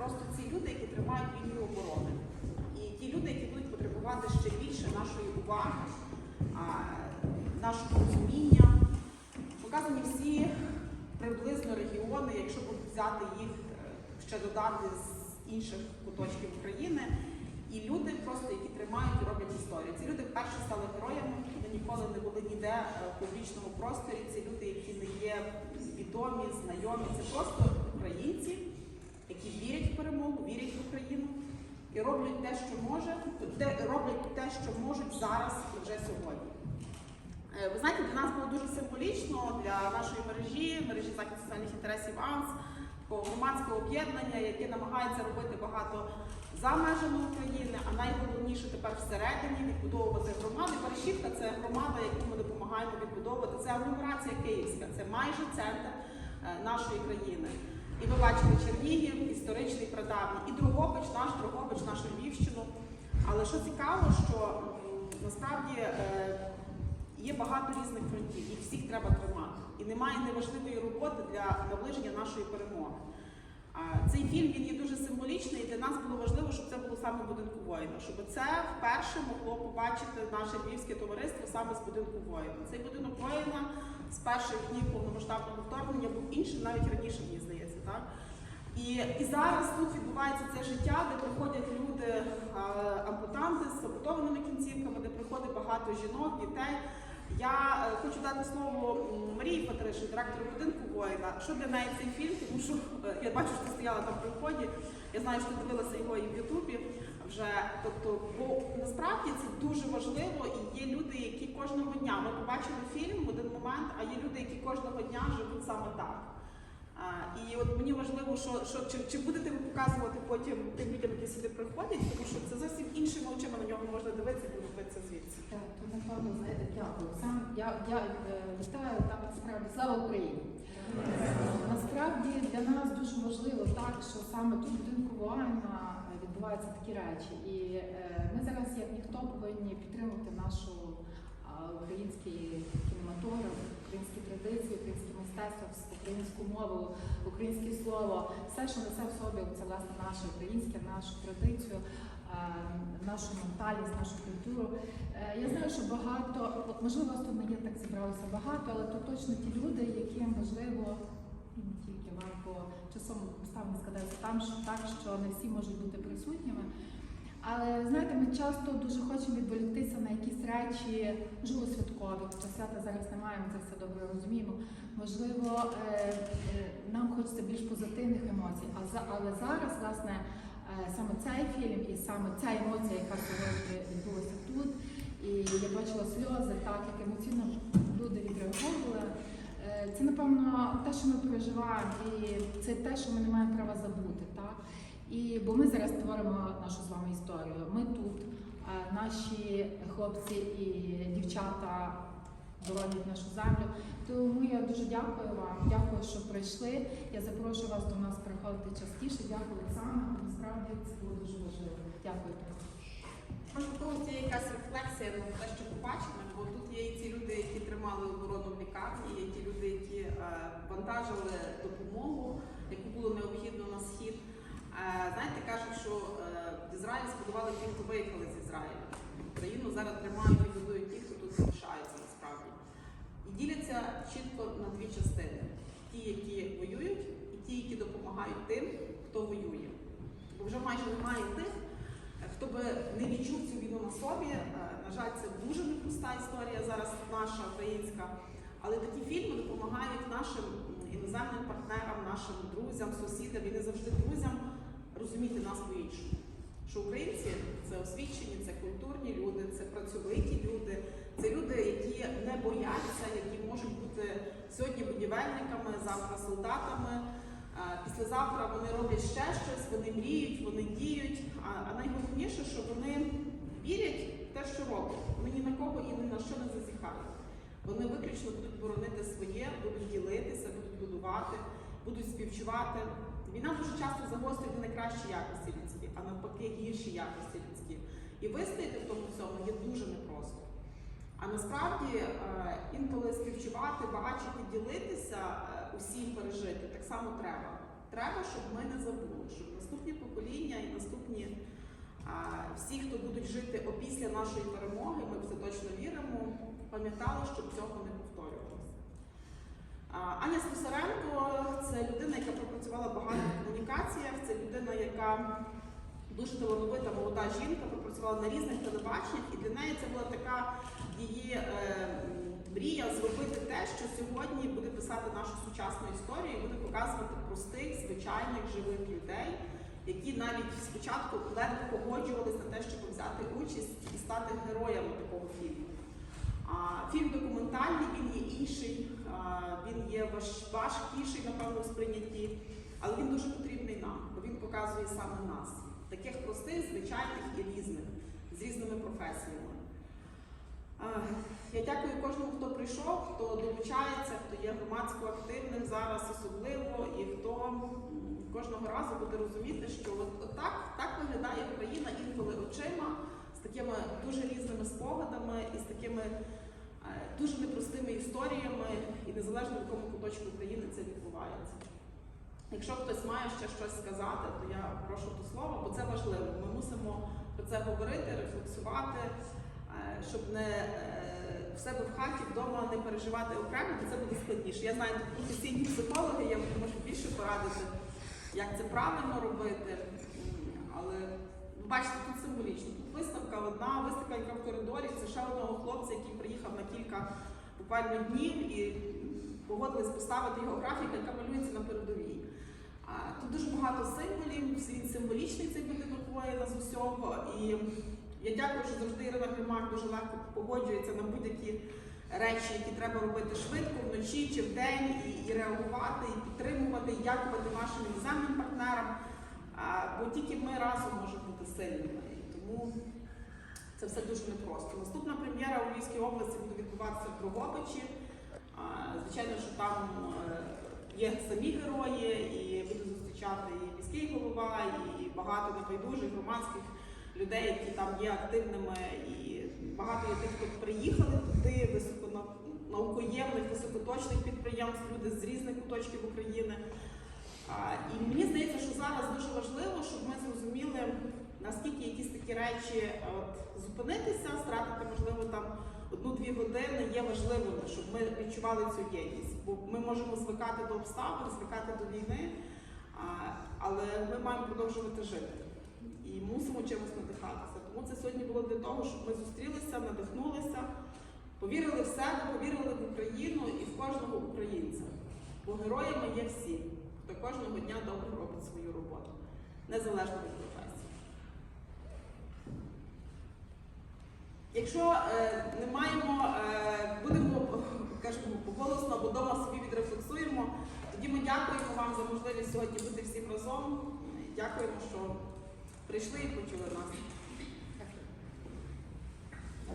просто ці люди, які тримають лінію оборони. І ті люди, які будуть потребувати ще більше нашої уваги, нашого розуміння. Показані всі приблизно регіони, якщо будуть взяти їх е, ще додати з інших куточків України. І люди просто, які тримають і роблять історію. Ці люди вперше стали героями, вони ніколи не були ніде е, в публічному просторі. Це люди, які не є відомі, знайомі. Це просто українці, які вірять в перемогу, вірять в Україну і роблять те, що може, те- роблять те, що можуть зараз і вже сьогодні. Е, Ви знаєте, для нас було дуже символічно для нашої мережі, мережі захисту соціальних інтересів АНС, громадського об'єднання, яке намагається робити багато за межами України, а найголовніше тепер всередині відбудовувати громади. Баришівка це громада, яку ми допомагаємо відбудовувати. Це агломерація Київська, це майже центр е, нашої країни. І ви бачили Чернігів, історичний прадавній, і Дрогобич, наш Дрогобич, нашу Львівщину. Але що цікаво, що насправді е, є багато різних фронтів, їх всіх треба тримати. І немає неважливої роботи для наближення нашої перемоги. Цей фільм він є дуже символічний, і для нас було важливо, щоб це було саме будинку воїна, щоб це вперше могло побачити наше львівське товариство саме з будинку воїна. Цей будинок воїна з перших днів повномасштабного вторгнення був іншим навіть раніше, мені здається, так? І, і зараз тут відбувається це життя, де приходять люди, е, ампутанти з ампутованими кінцівками, де приходить багато жінок, дітей. Я е, хочу дати слово Марії Патришин, директору будинку воїна. Що для неї цей фільм? Тому що е, я бачу, що ти стояла там при вході. Я знаю, що ти дивилася його і в Ютубі вже. Тобто, бо насправді це дуже важливо, і є люди, які кожного дня ми побачили фільм в один момент, а є люди, які кожного дня живуть саме так. А, і от мені важливо, що, що чи, чи будете ви показувати потім тим людям, які сюди приходять, тому що це зовсім іншими очима на нього можна дивитися, коли дивитися звідси. Так, то напевно, знаєте, дякую. Сам я, я е, вітаю там насправді слава Україні. Насправді для нас дуже важливо так, що саме тут будинку е, відбуваються такі речі. І е, ми зараз, як ніхто, повинні підтримувати нашу український кінематограф, українські традиції, українське мистецтво, українську мову, українське слово, все, що несе в собі, це власне наше українське, нашу традицію, е, нашу ментальність, нашу культуру. Е, Я знаю, що багато, от, можливо, тут не є так зібралося багато, але то точно ті люди, яким важливо не тільки вам, бо часом обставини складаються там, що так, що не всі можуть бути присутніми. Але знаєте, ми часто дуже хочемо відволіктися на якісь речі, можливо, святкові, хоча свята зараз немає, ми це все добре розуміємо. Можливо, е, е, нам хочеться більш позитивних емоцій. Але зараз, власне, е, саме цей фільм і саме ця емоція, яка сьогодні відбулася тут, і я бачила сльози, так як емоційно люди відреагували. Це напевно те, що ми переживаємо, і це те, що ми не маємо права забути. Так? І бо ми зараз творимо нашу з вами історію. Ми тут, наші хлопці і дівчата боронять нашу землю. Тому я дуже дякую вам. Дякую, що прийшли. Я запрошую вас до нас приходити частіше. Дякую, Оксана. Насправді це було дуже важливо. Дякую. Можливо, це якась рефлексія на те, що побачили, бо тут є і ті люди, які тримали оборону в лікарні, є ті люди, які е, вантажили допомогу, яку було необхідно на схід. Е, знаєте, кажуть, що е, в Ізраїль збудували ті, хто виїхали з Ізраїля. Україну зараз тримають і будують ті, хто тут залишається насправді. І діляться чітко на дві частини: ті, які воюють, і ті, які допомагають тим, хто воює. Бо вже майже немає тих, хто би не відчув цю війну на собі. Е, На жаль, це дуже непроста історія зараз наша українська. Але такі фільми допомагають нашим іноземним партнерам, нашим друзям, сусідам і не завжди друзям розуміти нас по-іншому. Що українці це освічені, це культурні люди, це працьовиті люди, це люди, які не бояться, які можуть бути сьогодні будівельниками, завтра солдатами. Післязавтра вони роблять ще щось, вони мріють, вони діють. А, найголовніше, що вони вірять в те, що роблять. Вони ні на кого і ні на що не зазіхають. Вони виключно будуть боронити своє, будуть ділитися, будуть будувати, будуть співчувати. Війна дуже часто загострює не найкращі якості людські, а навпаки гірші якості людські. І вистояти в тому всьому є дуже непросто. А насправді е, інколи співчувати, бачити, ділитися, е, усім пережити так само треба. треба, щоб ми не забули, щоб наступні покоління і наступні всі, хто будуть жити опісля нашої перемоги, ми в це точно віримо, пам'ятали, щоб цього не повторювалося. Аня Слюсаренко це людина, яка пропрацювала багато в комунікаціях, це людина, яка дуже талановита молода жінка, пропрацювала на різних телебаченнях, і для неї це була така її е, мрія зробити те, що сьогодні буде писати нашу сучасну історію і буде показувати простих, звичайних, живих людей, які навіть спочатку ледве погоджувалися на те, щоб взяти участь і стати героями такого фільму. Фільм документальний, він є інший, він є важ- важкіший, напевно, в сприйнятті, але він дуже потрібний нам, бо він показує саме нас, таких простих, звичайних і різних, з різними професіями. Я дякую кожному, хто прийшов, хто долучається, хто є громадсько активним зараз особливо, і хто кожного разу буде розуміти, що от, от так, так виглядає Україна інколи очима, з такими дуже різними спогадами і з такими дуже непростими історіями, і незалежно в якому куточку України це відбувається. Якщо хтось має ще щось сказати, то я прошу до слова, бо це важливо. Ми мусимо про це говорити, рефлексувати, е, щоб не е, в себе в хаті вдома не переживати окремо, бо це буде складніше. Я знаю, тут професійні психологи, я можу більше порадити, як це правильно робити. Але ви бачите, тут символічно. Тут виставка одна, виставка, яка в коридорі, це ще одного хлопця, який приїхав на кілька буквально днів і погодились поставити його графіка, яка малюється на передовій. Тут дуже багато символів, він символічний цей будинок воїна з усього. І я дякую, що завжди Ірина Гримак дуже легко погоджується на будь-які речі, які треба робити швидко, вночі чи вдень, і, і реагувати, і підтримувати, і дякувати нашим іноземним партнерам. Бо тільки ми разом можемо бути сильними. Це все дуже непросто. Наступна прем'єра у Львівській області буде відбуватися в Дрогобичі. Звичайно, що там е, є самі герої, і буде зустрічати і міський голова, і багато небайдужих громадських людей, які там є активними, і багато є тих, хто приїхали туди, високонаукоємних, високоточних підприємств, люди з різних куточків України. І мені здається, що зараз дуже важливо, щоб ми зрозуміли, наскільки якісь такі речі от, зупинитися, стратити, можливо, там одну-дві години є важливими, щоб ми відчували цю єдність. Бо ми можемо звикати до обставин, звикати до війни, але ми маємо продовжувати жити і мусимо чимось надихатися. Тому це сьогодні було для того, щоб ми зустрілися, надихнулися, повірили в себе, повірили в Україну і в кожного українця. Бо героями є всі, хто кожного дня добре робить свою роботу, незалежно від професії. Якщо е, не маємо, е, будемо кажемо, голосно або вдома собі відрефлексуємо, тоді ми дякуємо вам за можливість сьогодні бути всім разом. Дякуємо, що прийшли і почули нас.